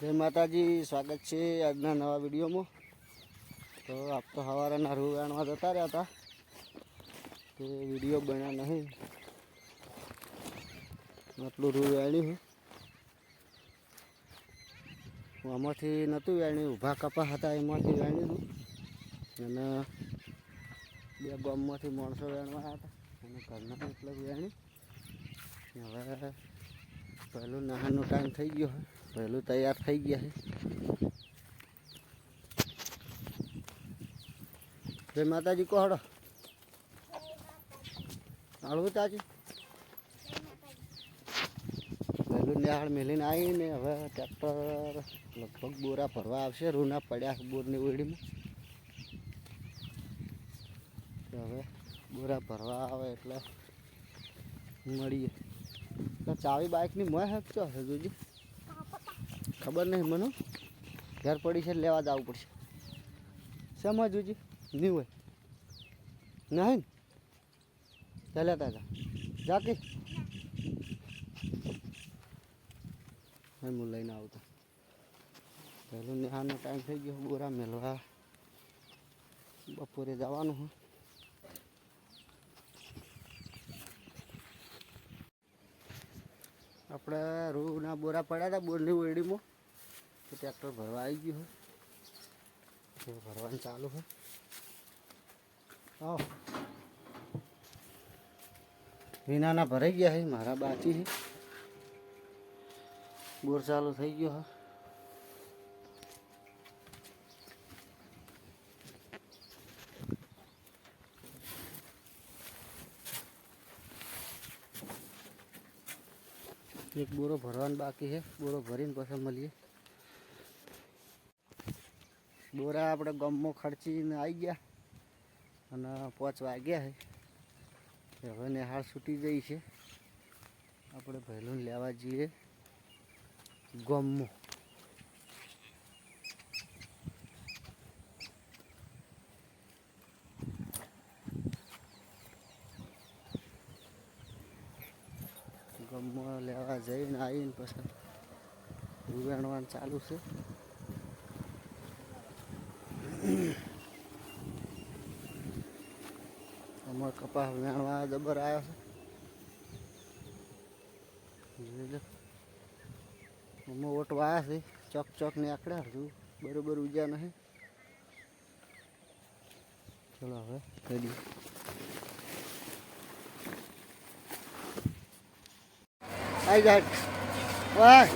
જય માતાજી, સ્વાગત છે આજના નવા વિડીયોમાં. તો આપ તો સવારના રૂવાણમાં જતા રહ્યા હતા. તો વીડિયો બન્યા નહીં. આટલું રૂ વેણ્યું હું. આમાંથી નહોતું વેણ્યું. ઊભા કપા હતા એમાંથી વેણ્યું અને બે ગામમાંથી માણસો વેણવા હતા. અને ઘરના એટલે વેણ્યું હવે પહેલું નહાનો ટાઈમ થઈ ગયો હોય. પહેલું તૈયાર થઈ ગયા છે. જય માતાજી, કોહડો? હાળવું તાજી? પહેલું નિહાળ મેલીને આવીને હવે ટ્રેક્ટર લગભગ બોરા ભરવા આવશે, રૂના પડ્યા બોરની ઓળીમાં હવે બોરા ભરવા આવે એટલે મળીએ. ચાવી બાઇકની મોય હેકતો હશે જોજી. ખબર નહીં મને. ઘર પડી છે લેવા લેવા આવવું પડશે. સમજવું જોજી? નહીં હોય. નહીં ચાલ્યા તા જાતી હું લઈને આવતો પહેલું નિહાળનો ટાઈમ થઈ ગયો. બોરા મેળવા બપોરે જવાનું હોય આપણે રૂના બોરા પડ્યા હતા બોરની ઓરડીમાં તો ટ્રેક્ટર ભરવા આવી ગયું હોય ભરવાનું ચાલુ હોય વિનાના ભરાઈ ગયા છે, મારા બાકી છે. બોર ચાલુ થઈ ગયો હા. એક બોરો ભરવાનું બાકી છે. બોરો ભરીને પછી મળીએ. બોરા આપણે ગમો ખર્ચીને આવી ગયા અને પાંચ વાગ્યા છે હવે નિહાળ છૂટી જઈ છે. આપણે પહેલું લેવા જઈએ ગમો ગમમાં લેવા જઈને આવીને પછી રૂવેણવાનું ચાલુ છે. અમાર કપાસ વેણવા જબર આવ્યો છે. અમે ઓટવા આવ્યા છે. ચોક ચોક ને આકડ્યા હજુ બરોબર ઉજ્યા નહીં ચલો હવે રેડી. આઈ જાય વાહ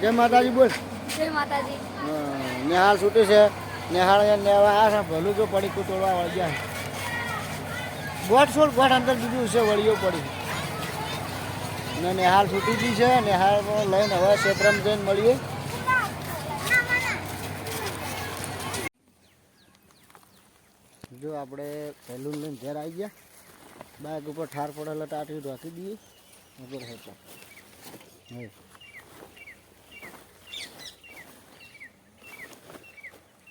જય માતાજી બોલ. જય માતાજી. હા, નિહાળ છે. નિહાળ લેવા આવ્યા છે, ભલું જો પડી કુતોડવા વળગ્યા ગોઠ છોડ, ગોઠ અંદર બીજું છે, વળીઓ પડી. ને નિહાળ છૂટી ગઈ છે નિહાળ લઈને હવે ક્ષેત્રમાં જઈને મળીએ. જો આપણે પહેલું લઈને ઘેર આવી ગયા. બાઇક ઉપર ઠાર પડેલા ટાટી ઢોકી દઈએ. ઉપર હેઠળ.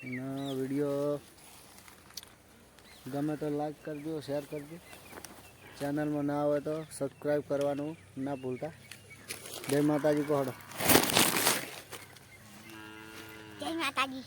અને વીડિયો ગમે તો લાઈક કરજો શેર કરજો. ચેનલમાં ના આવે તો સબસ્ક્રાઈબ કરવાનું ના ભૂલતા. જય માતાજી કહો જય માતાજી.